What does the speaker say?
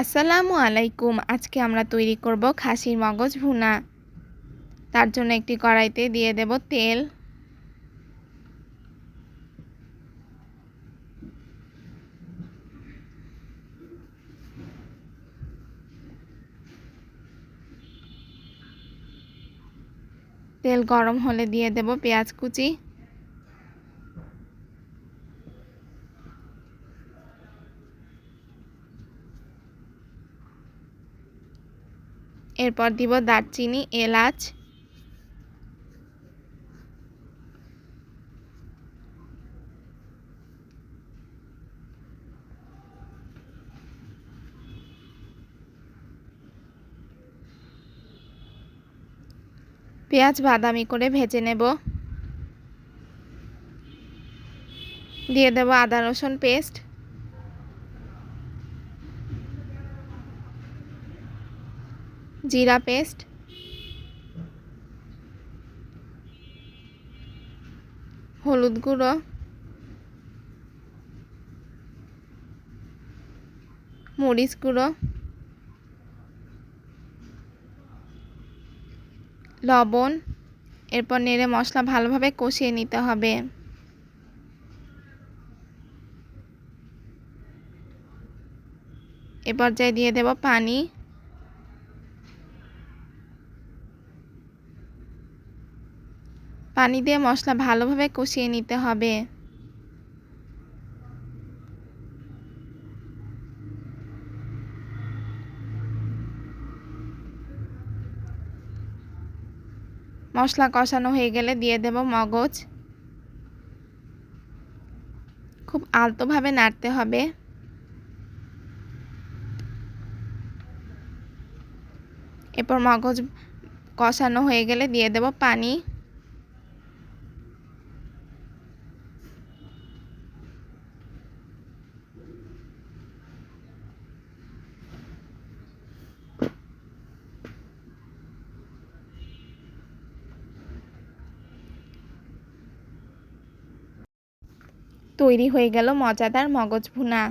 আসসালামু আলাইকুম, আজকে আমরা তৈরি করব খাসির মগজ ভুনা। তার জন্য একটি কড়াইতে দিয়ে দেব তেল। তেল গরম হলে দিয়ে দেব পেঁয়াজ কুচি। এরপর দিব দারচিনি এলাচ। পেঁয়াজ বাদামি করে ভেজে নেব। দিয়ে দেব আদা রসুন পেস্ট। জিরা পেস্ট, হলুদ গুঁড়ো, মরিচ গুঁড়ো, লবণ, এরপর নেড়ে মশলা ভালোভাবে কষিয়ে নিতে হবে। এ পর্যায়ে দিয়ে দেব পানি। পানি দিয়ে মশলা ভালোভাবে কষিয়ে নিতে হবে। মশলা কষানো হয়ে গেলে দিয়ে দেব মগজ। খুব আলতোভাবে নাড়তে হবে। এরপর মগজ কষানো হয়ে গেলে দিয়ে দেব পানি। তৈরি হয়ে গেল মজাদার মগজ ভুনা।